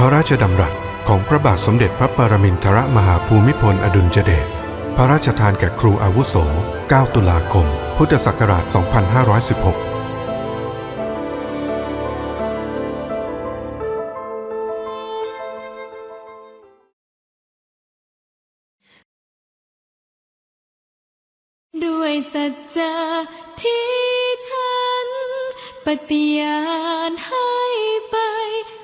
ระราชดำรัสของพระบาทสมเด็จพระปรมินทรมหาภูมิพลอดุลยเดช พระราชทานแก่ครูอาวุโส 9 ตุลาคม พุทธศักราช 2516ด้วยสัจจะที่ฉัน ปฏิญาณให้ไป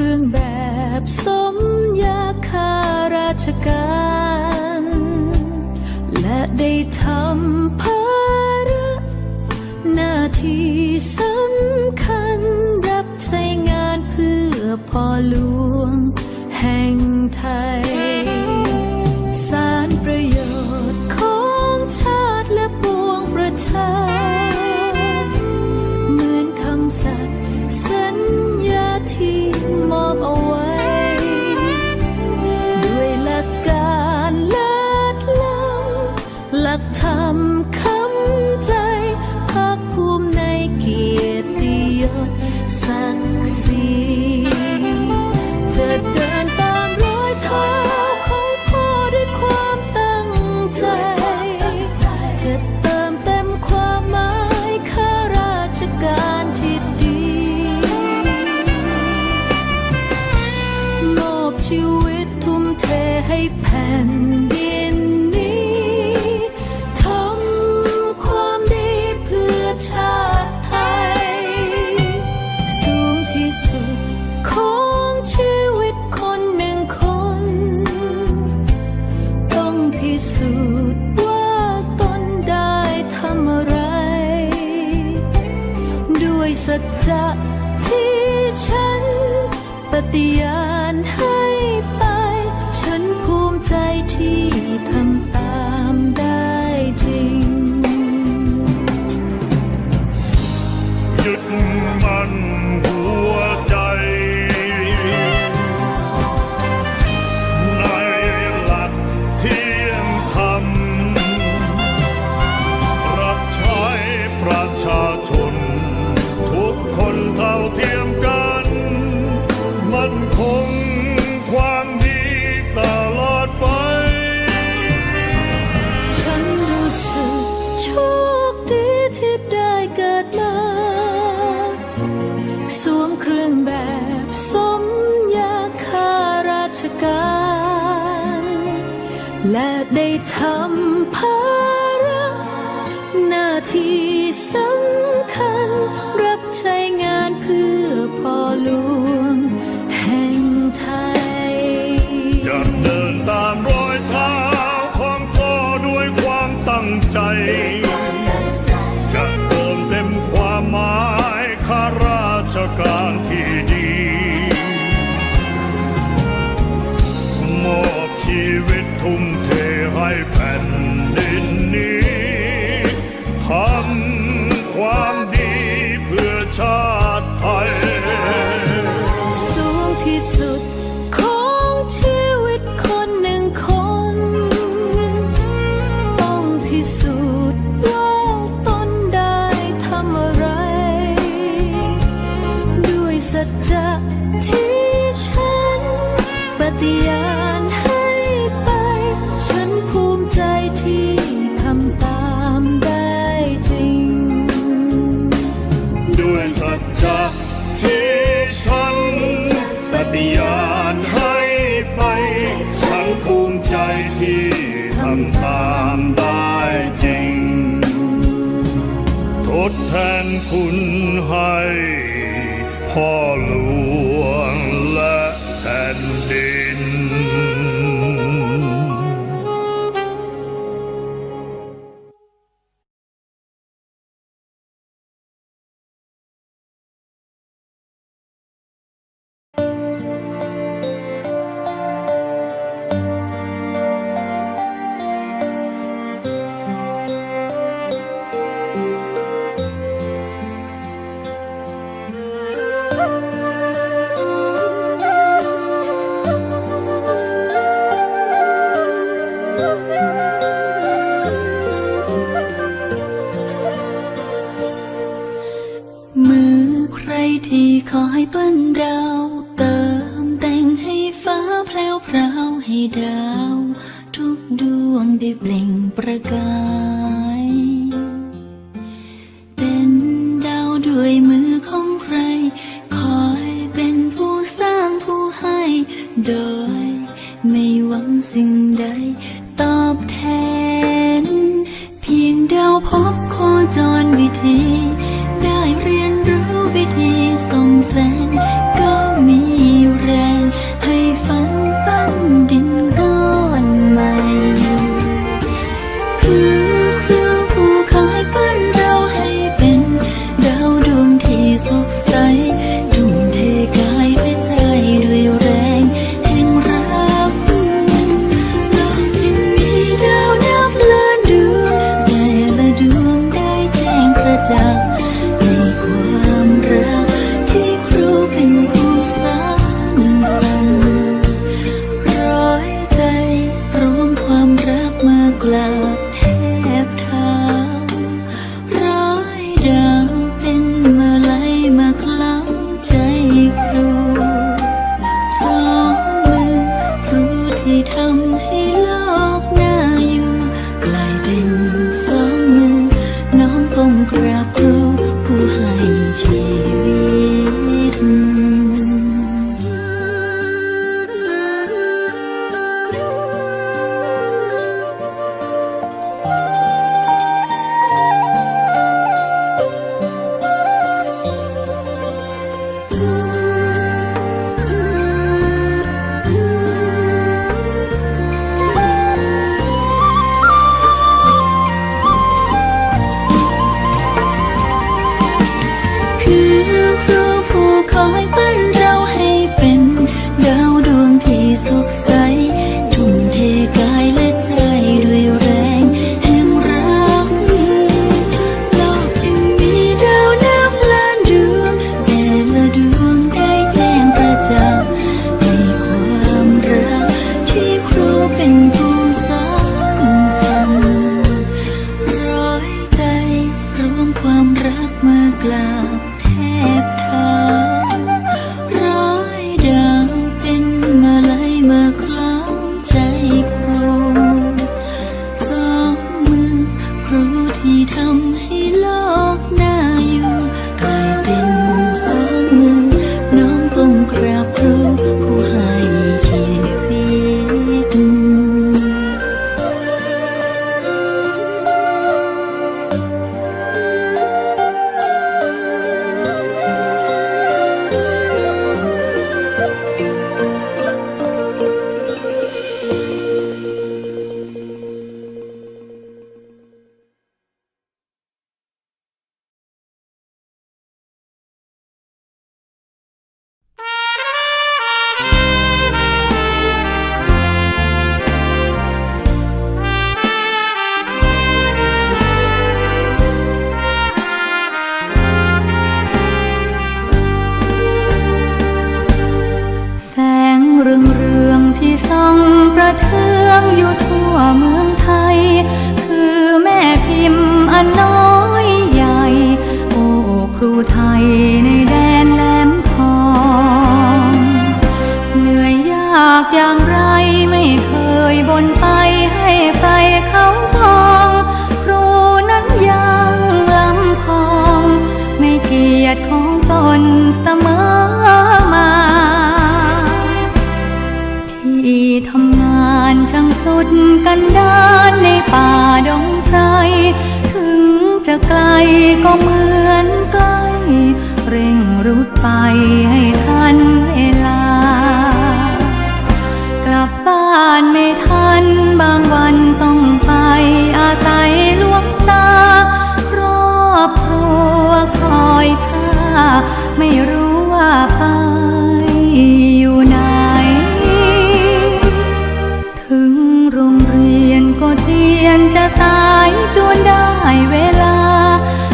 รื่องแบบสมยาคาราชการ และได้ทำภาระหน้าที่สำคัญรับใช้งานเพื่อพ่อหลวงแห่งไทย แผ่น ใช้งานเพื่อพ่อหลวงแห่งไทย จะเดินตามรอยเท้าของพ่อด้วยความตั้งใจ จะเติมเต็มความหมายข้าราชการที่ดีมอบชีวิตทุ่ม ฏิญาณให้ไป ฉันภูมิใจที่ทำตามได้จริง ด้วยสัจจะที่ฉันปฏิญาณให้ไป ฉันภูมิใจที่ทำตามได้จริง ทดแทนคุณให้พ่อหลว ขอให้ปั้นดาวเติมแต่งให้ฟ้าแพลวพราวให้ดาว ทุกดวงได้เปล่งประกาย รู้ที่ทำให้ นเสมอมา ที่ทำงานช่างสุดกันดานในป่าดงไกรถึงจะไกลก็เหมือนใกล้ เร่งรุดไปให้ ไม่รู้ว่าไปอยู่ไหน ถึงโรงเรียนก็เจียนจะสายจวนได้เวลา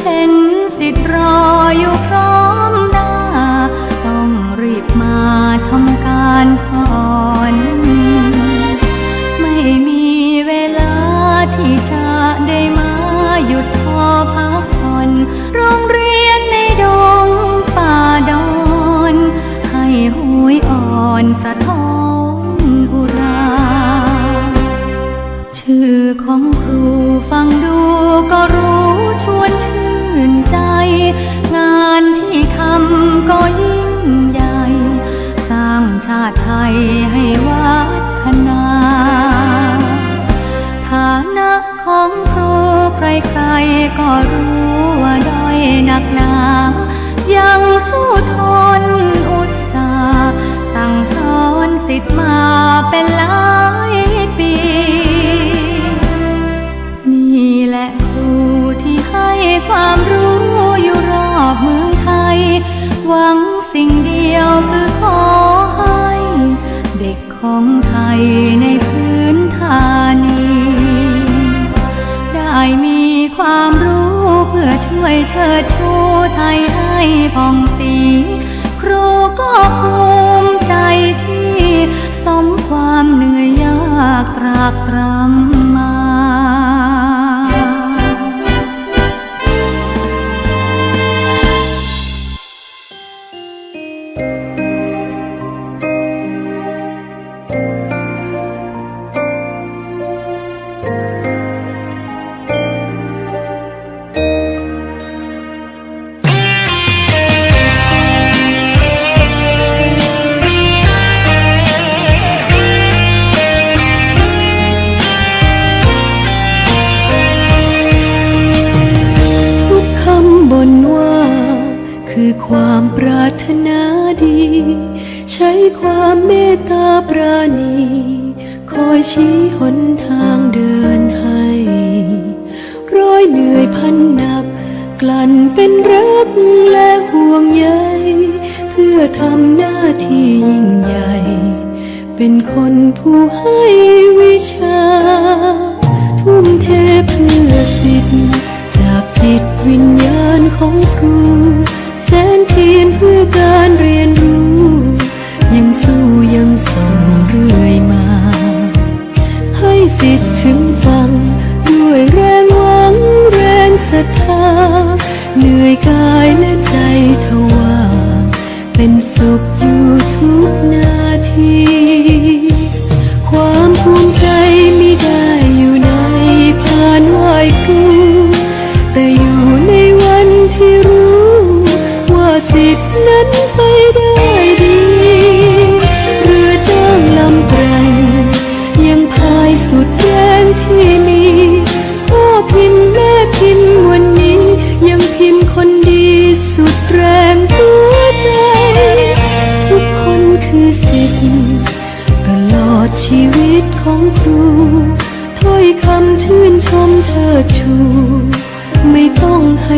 เห็นสิทธิ์รออยู่พร้อมหน้า ต้องรีบมาทำการสอน ไม่มีเวลาที่จะได้มาหยุดพอพัก อนสะท้อนอุรา ชื่อของครูฟังดูก็รู้ชวนชื่นใจ งานที่ทำก็ยิ่งใหญ่ สร้างชาติไทยให้วัฒนา ฐานะของครูใครๆก็รู้ว่าด้อยหนักหนา ยังสู้ทน อนสิทธิ์มาเป็นหลายปี นี่แหละครูที่ให้ความรู้อยู่รอบเมืองไทย หวังสิ่งเดียวคือขอให้ เด็กของไทยในพื้นฐานี ได้มีความรู้เพื่อช่วยเชิดชูไทยให้ผ่องสี ครูก็ภูมิใากตรา คนผู้ให้วิชา ทุ่มเทเพื่อสิทธิ์ จากจิตวิญญาณของครู แสนเทียนเพื่อการเรียนรู้ ยังสู้ยังส่งเรื่อยมา ให้สิทธิ์ถึงฟัง ด้วยแรงหวังแรงศรัทธา เหนื่อยกายและ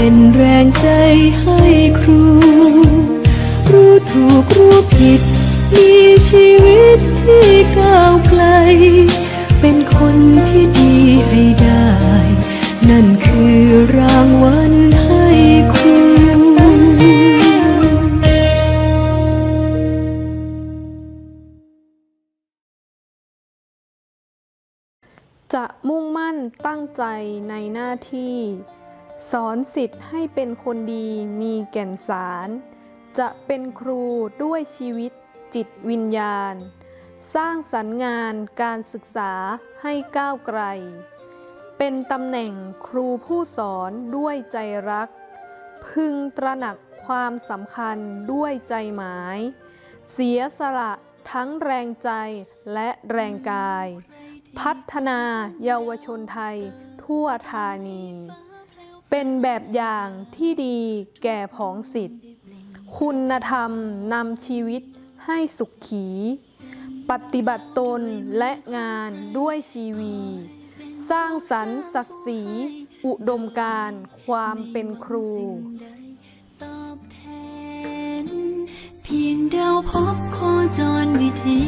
เป็นแรงใจให้ครู รู้ถูกรู้ผิด มีชีวิตที่ก้าวไกล เป็นคนที่ดีให้ได้ นั่นคือรางวัลให้ครูจะมุ่งมั่นตั้งใจในหน้าที่ สอนสิทธิ์ให้เป็นคนดีมีแก่นสาร จะเป็นครูด้วยชีวิตจิตวิญญาณ สร้างสรรค์งานการศึกษาให้ก้าวไกล เป็นตำแหน่งครูผู้สอนด้วยใจรัก พึงตระหนักความสำคัญด้วยใจหมาย เสียสละทั้งแรงใจและแรงกาย พัฒนาเยาวชนไทยทั่วธานี เป็นแบบอย่างที่ดีแก่ผองสิทธิ์ คุณธรรมนำชีวิตให้สุขขี ปฏิบัติตนและงานด้วยชีวี สร้างสรรค์ศักดิ์ศรีอุดมการความเป็นครูตอบแทนเพียงดาพบโคจรวิถี